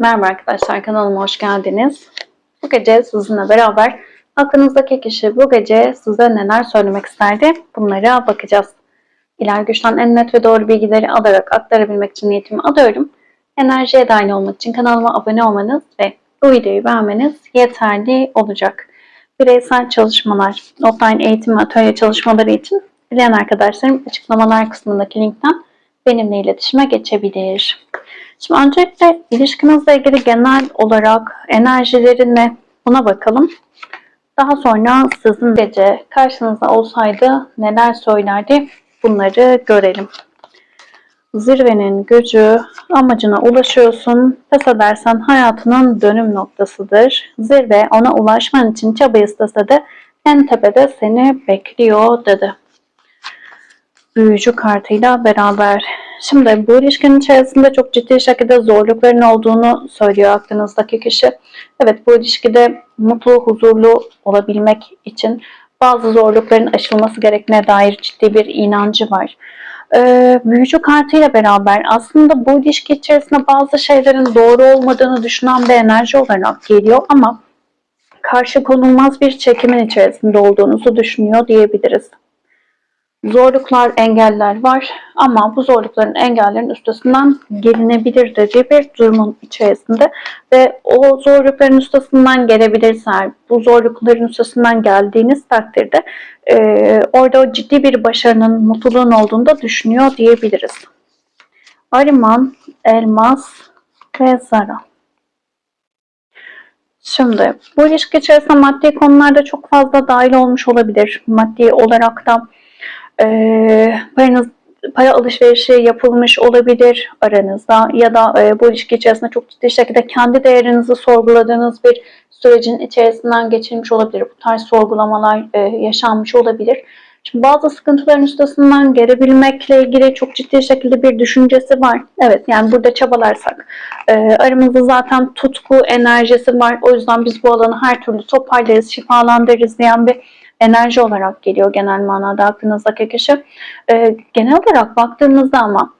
Merhaba arkadaşlar kanalıma hoş geldiniz. Bu gece sizinle beraber aklınızdaki kişi bu gece size neler söylemek isterdi bunlara bakacağız. İler güçten en net ve doğru bilgileri alarak aktarabilmek için niyetimi alıyorum. Enerjiye dahil olmak için kanalıma abone olmanız ve bu videoyu beğenmeniz yeterli olacak. Bireysel çalışmalar, offline eğitim ve atölye çalışmaları için dileyen arkadaşlarım açıklamalar kısmındaki linkten benimle iletişime geçebilir. Şimdi öncelikle ilişkinizle ilgili genel olarak enerjileri ne buna bakalım. Daha sonra sizin gece karşınızda olsaydı neler söylerdi bunları görelim. Zirvenin gücü amacına ulaşıyorsun. Pes edersen hayatının dönüm noktasıdır. Zirve ona ulaşman için çaba istese de en tepede seni bekliyor dedi. Büyücü kartıyla beraber Şimdi bu ilişkinin içerisinde çok ciddi şekilde zorlukların olduğunu söylüyor aklınızdaki kişi. Evet bu ilişkide mutlu, huzurlu olabilmek için bazı zorlukların aşılması gerektiğine dair ciddi bir inancı var. Ee, büyücü kartıyla beraber aslında bu ilişki içerisinde bazı şeylerin doğru olmadığını düşünen bir enerji olarak geliyor ama karşı konulmaz bir çekimin içerisinde olduğunuzu düşünüyor diyebiliriz zorluklar, engeller var ama bu zorlukların, engellerin üstesinden gelinebilir dediği bir durumun içerisinde ve o zorlukların üstesinden gelebilirse, bu zorlukların üstesinden geldiğiniz takdirde e, orada ciddi bir başarının, mutluluğun olduğunu da düşünüyor diyebiliriz. Ariman, Elmas ve Zara. Şimdi bu ilişki içerisinde maddi konularda çok fazla dahil olmuş olabilir. Maddi olarak da e, paranız para alışverişi yapılmış olabilir aranızda ya da e, bu ilişki içerisinde çok ciddi şekilde kendi değerinizi sorguladığınız bir sürecin içerisinden geçirmiş olabilir. Bu tarz sorgulamalar e, yaşanmış olabilir. Şimdi bazı sıkıntıların üstesinden gelebilmekle ilgili çok ciddi şekilde bir düşüncesi var. Evet yani burada çabalarsak. E, aramızda zaten tutku enerjisi var. O yüzden biz bu alanı her türlü toparlarız, şifalandırırız diyen bir enerji olarak geliyor genel manada aklınızdaki kişi. E, genel olarak baktığımızda ama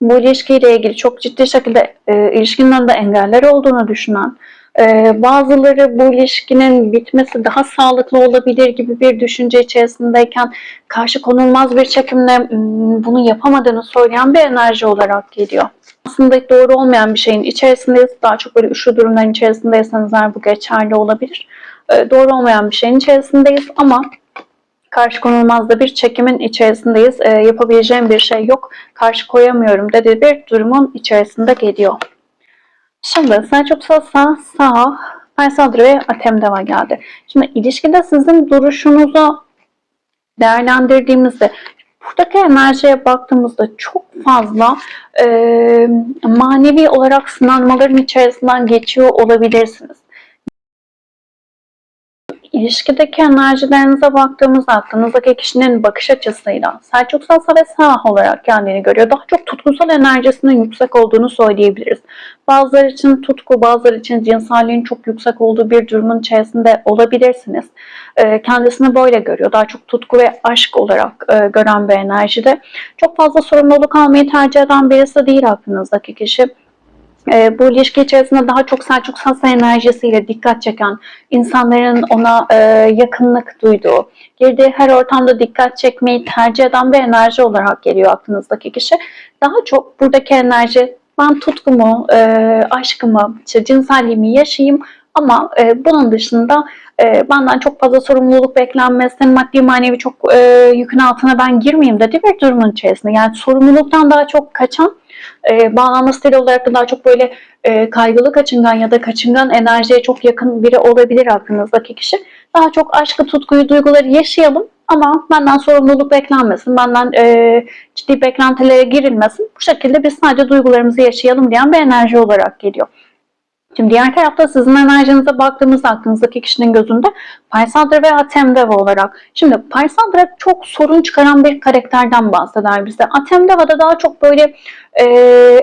bu ilişkiyle ilgili çok ciddi şekilde e, ilişkinin önünde engeller olduğunu düşünen, e, bazıları bu ilişkinin bitmesi daha sağlıklı olabilir gibi bir düşünce içerisindeyken karşı konulmaz bir çekimle bunu yapamadığını söyleyen bir enerji olarak geliyor. Aslında doğru olmayan bir şeyin içerisindeyiz. Daha çok böyle üçlü durumların içerisindeyseniz bu geçerli olabilir. E, doğru olmayan bir şeyin içerisindeyiz ama karşı konulmaz da bir çekimin içerisindeyiz. E, yapabileceğim bir şey yok. Karşı koyamıyorum dediği bir durumun içerisinde geliyor. Şimdi Selçuk Sasa sağ Faysal ve Atemdeva geldi. Şimdi ilişkide sizin duruşunuzu değerlendirdiğimizde buradaki enerjiye baktığımızda çok fazla e, manevi olarak sınanmaların içerisinden geçiyor olabilirsiniz ilişkideki enerjilerinize baktığımızda aklınızdaki kişinin bakış açısıyla Selçuk Sasa ve Sağ olarak kendini görüyor. Daha çok tutkusal enerjisinin yüksek olduğunu söyleyebiliriz. Bazıları için tutku, bazıları için cinselliğin çok yüksek olduğu bir durumun içerisinde olabilirsiniz. Ee, kendisini böyle görüyor. Daha çok tutku ve aşk olarak e, gören bir enerjide. Çok fazla sorumluluk almayı tercih eden birisi değil aklınızdaki kişi e, bu ilişki içerisinde daha çok Selçuk Sasa enerjisiyle dikkat çeken, insanların ona e, yakınlık duyduğu, girdiği her ortamda dikkat çekmeyi tercih eden bir enerji olarak geliyor aklınızdaki kişi. Daha çok buradaki enerji ben tutkumu, e, aşkımı, işte cinselliğimi yaşayayım ama e, bunun dışında e, benden çok fazla sorumluluk beklenmesin, maddi manevi çok e, yükün altına ben girmeyeyim dedi bir durumun içerisinde. Yani sorumluluktan daha çok kaçan e, bağlanma stili olarak da daha çok böyle e, kaygılı kaçıngan ya da kaçıngan enerjiye çok yakın biri olabilir aklınızdaki kişi. Daha çok aşkı, tutkuyu, duyguları yaşayalım ama benden sorumluluk beklenmesin, benden e, ciddi beklentilere girilmesin. Bu şekilde biz sadece duygularımızı yaşayalım diyen bir enerji olarak geliyor. Şimdi diğer tarafta sizin enerjinize baktığımızda aklınızdaki kişinin gözünde Paysandır ve Atemdeva olarak. Şimdi Paysandır çok sorun çıkaran bir karakterden bahseder bize. Atemdeva da daha çok böyle e,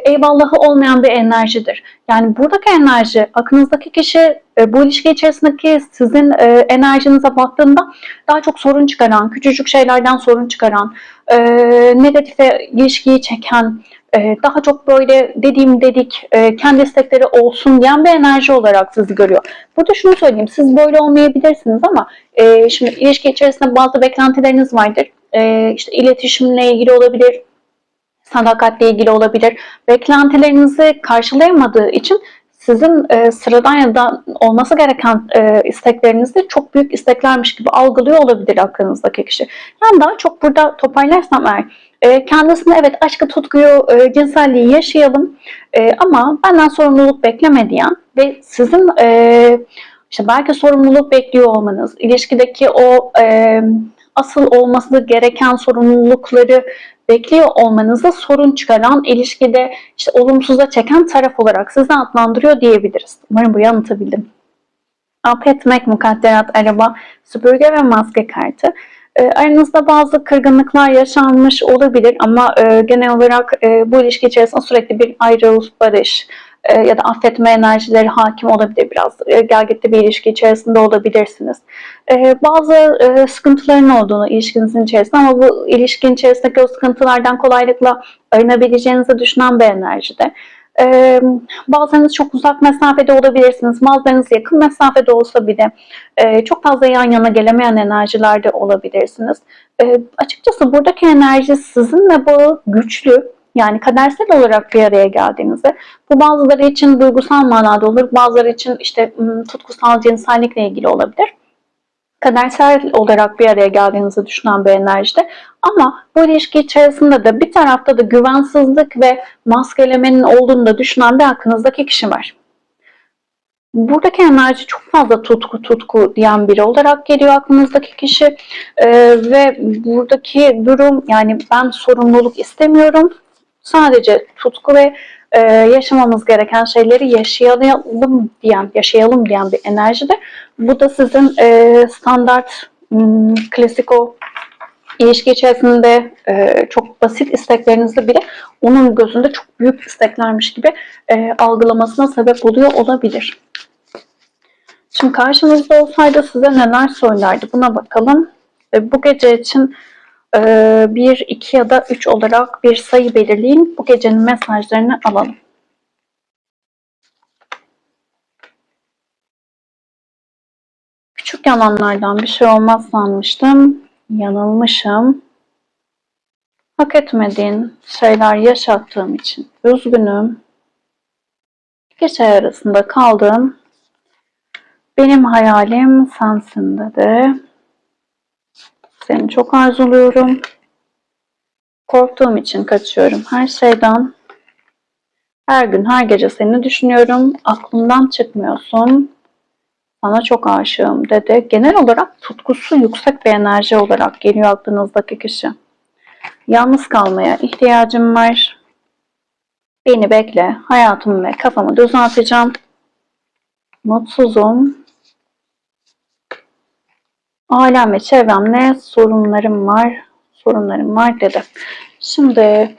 eyvallahı olmayan bir enerjidir. Yani buradaki enerji, aklınızdaki kişi e, bu ilişki içerisindeki sizin e, enerjinize baktığında daha çok sorun çıkaran, küçücük şeylerden sorun çıkaran, e, negatife ilişkiyi çeken, e, daha çok böyle dediğim dedik e, kendi istekleri olsun diyen bir enerji olarak sizi görüyor. Burada şunu söyleyeyim, siz böyle olmayabilirsiniz ama e, şimdi ilişki içerisinde bazı beklentileriniz vardır. E, işte iletişimle ilgili olabilir, sadakatle ilgili olabilir. Beklentilerinizi karşılayamadığı için sizin e, sıradan ya da olması gereken e, isteklerinizde çok büyük isteklermiş gibi algılıyor olabilir aklınızdaki kişi. Yani daha çok burada toparlarsam eğer e, kendisine evet aşkı, tutkuyu, e, cinselliği yaşayalım e, ama benden sorumluluk bekleme diyen ve sizin e, işte belki sorumluluk bekliyor olmanız, ilişkideki o e, asıl olması gereken sorumlulukları bekliyor olmanızda sorun çıkaran, ilişkide işte olumsuza çeken taraf olarak sizi adlandırıyor diyebiliriz. Umarım burayı anlatabildim. Affetmek, mukadderat, araba, süpürge ve maske kartı. E, aranızda bazı kırgınlıklar yaşanmış olabilir ama e, genel olarak e, bu ilişki içerisinde sürekli bir ayrılık, barış e, ya da affetme enerjileri hakim olabilir biraz. E, gelgitli bir ilişki içerisinde olabilirsiniz. Bazı sıkıntıların olduğunu ilişkinizin içerisinde ama bu ilişkin içerisindeki o sıkıntılardan kolaylıkla arınabileceğinizi düşünen bir enerjide. Ee, bazılarınız çok uzak mesafede olabilirsiniz. Bazılarınız yakın mesafede olsa bile e, çok fazla yan yana gelemeyen enerjilerde olabilirsiniz. E, açıkçası buradaki enerji sizinle bağı güçlü. Yani kadersel olarak bir araya geldiğinizde bu bazıları için duygusal manada olur, bazıları için işte tutkusal cinsellikle ilgili olabilir kadersel olarak bir araya geldiğinizi düşünen bir enerjide. Ama bu ilişki içerisinde de bir tarafta da güvensizlik ve maskelemenin olduğunu da düşünen bir aklınızdaki kişi var. Buradaki enerji çok fazla tutku tutku diyen biri olarak geliyor aklınızdaki kişi ee, ve buradaki durum yani ben sorumluluk istemiyorum sadece tutku ve e, yaşamamız gereken şeyleri yaşayalım diyen, yaşayalım diyen bir enerjide. Bu da sizin e, standart, m, klasik o ilişki içerisinde e, çok basit isteklerinizde bile onun gözünde çok büyük isteklermiş gibi e, algılamasına sebep oluyor olabilir. Şimdi karşınızda olsaydı size neler söylerdi buna bakalım. E, bu gece için 1, 2 ya da 3 olarak bir sayı belirleyin. Bu gecenin mesajlarını alalım. Küçük yalanlardan bir şey olmaz sanmıştım. Yanılmışım. Hak etmediğin şeyler yaşattığım için üzgünüm. Gece arasında kaldım. Benim hayalim sensin dedi. Seni çok arzuluyorum. Korktuğum için kaçıyorum her şeyden. Her gün, her gece seni düşünüyorum. Aklımdan çıkmıyorsun. Sana çok aşığım dedi. Genel olarak tutkusu yüksek bir enerji olarak geliyor aklınızdaki kişi. Yalnız kalmaya ihtiyacım var. Beni bekle. Hayatımı ve kafamı düzelteceğim. Mutsuzum. Ailem ve çevremle sorunlarım var. Sorunlarım var dedi. Şimdi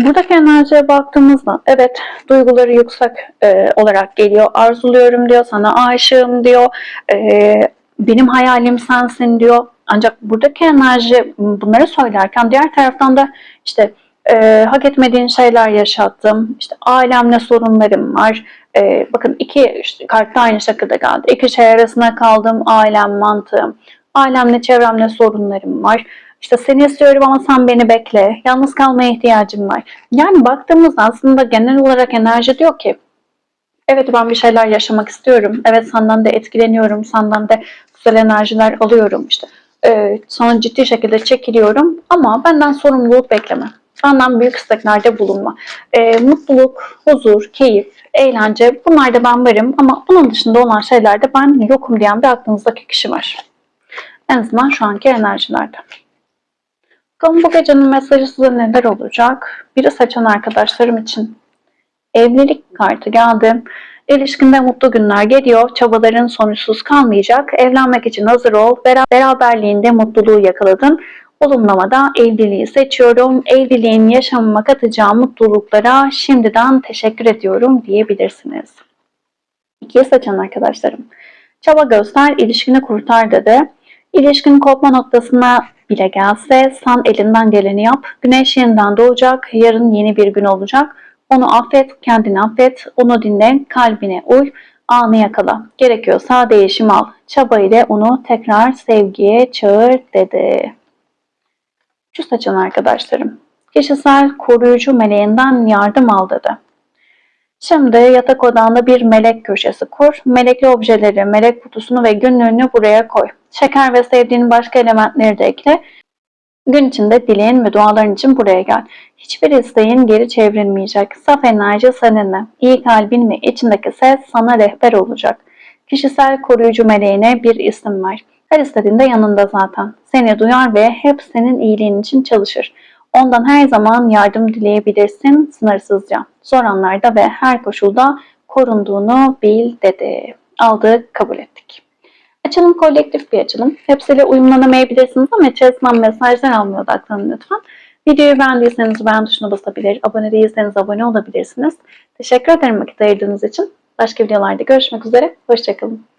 buradaki enerjiye baktığımızda evet duyguları yüksek e, olarak geliyor. Arzuluyorum diyor, sana aşığım diyor. E, benim hayalim sensin diyor. Ancak buradaki enerji bunları söylerken diğer taraftan da işte e, hak etmediğin şeyler yaşattım. İşte ailemle sorunlarım var. E, bakın iki işte, kartta aynı şekilde geldi. İki şey arasında kaldım. Ailem, mantığım. Ailemle, çevremle sorunlarım var. İşte seni istiyorum ama sen beni bekle. Yalnız kalmaya ihtiyacım var. Yani baktığımızda aslında genel olarak enerji diyor ki evet ben bir şeyler yaşamak istiyorum. Evet senden de etkileniyorum. Senden de güzel enerjiler alıyorum işte. Ee, sana ciddi şekilde çekiliyorum ama benden sorumluluk bekleme. Benden büyük isteklerde bulunma. E, mutluluk, huzur, keyif, eğlence bunlarda ben varım ama bunun dışında olan şeylerde ben yokum diyen bir aklınızdaki kişi var. En azından şu anki enerjilerde. Bakalım bu gecenin mesajı size neler olacak? Biri seçen arkadaşlarım için evlilik kartı geldi. İlişkinde mutlu günler geliyor. Çabaların sonuçsuz kalmayacak. Evlenmek için hazır ol. Beraberliğinde mutluluğu yakaladın. Olumlamada evliliği seçiyorum. Evliliğin yaşamıma katacağı mutluluklara şimdiden teşekkür ediyorum diyebilirsiniz. İkiye seçen arkadaşlarım. Çaba göster, ilişkini kurtar dedi. İlişkinin kopma noktasına bile gelse sen elinden geleni yap. Güneş yeniden doğacak, yarın yeni bir gün olacak. Onu affet, kendini affet, onu dinle, kalbine uy, anı yakala. Gerekiyorsa değişim al. Çaba ile onu tekrar sevgiye çağır dedi. Şu seçen arkadaşlarım. Kişisel koruyucu meleğinden yardım al dedi. Şimdi yatak odanda bir melek köşesi kur. Melekli objeleri, melek kutusunu ve günlüğünü buraya koy. Şeker ve sevdiğin başka elementleri de ekle. Gün içinde dileğin ve duaların için buraya gel. Hiçbir isteğin geri çevrilmeyecek. Saf enerji seninle. İyi kalbin ve içindeki ses sana rehber olacak. Kişisel koruyucu meleğine bir isim ver. Her istediğinde yanında zaten. Seni duyar ve hep senin iyiliğin için çalışır. Ondan her zaman yardım dileyebilirsin sınırsızca. Zor anlarda ve her koşulda korunduğunu bil dedi. Aldık, kabul ettik. Açılım kolektif bir açılım. Hepsiyle uyumlanamayabilirsiniz ama içerisinden mesajlar almaya odaklanın lütfen. Videoyu beğendiyseniz beğen tuşuna basabilir, abone değilseniz abone olabilirsiniz. Teşekkür ederim vakit ayırdığınız için. Başka videolarda görüşmek üzere, hoşçakalın.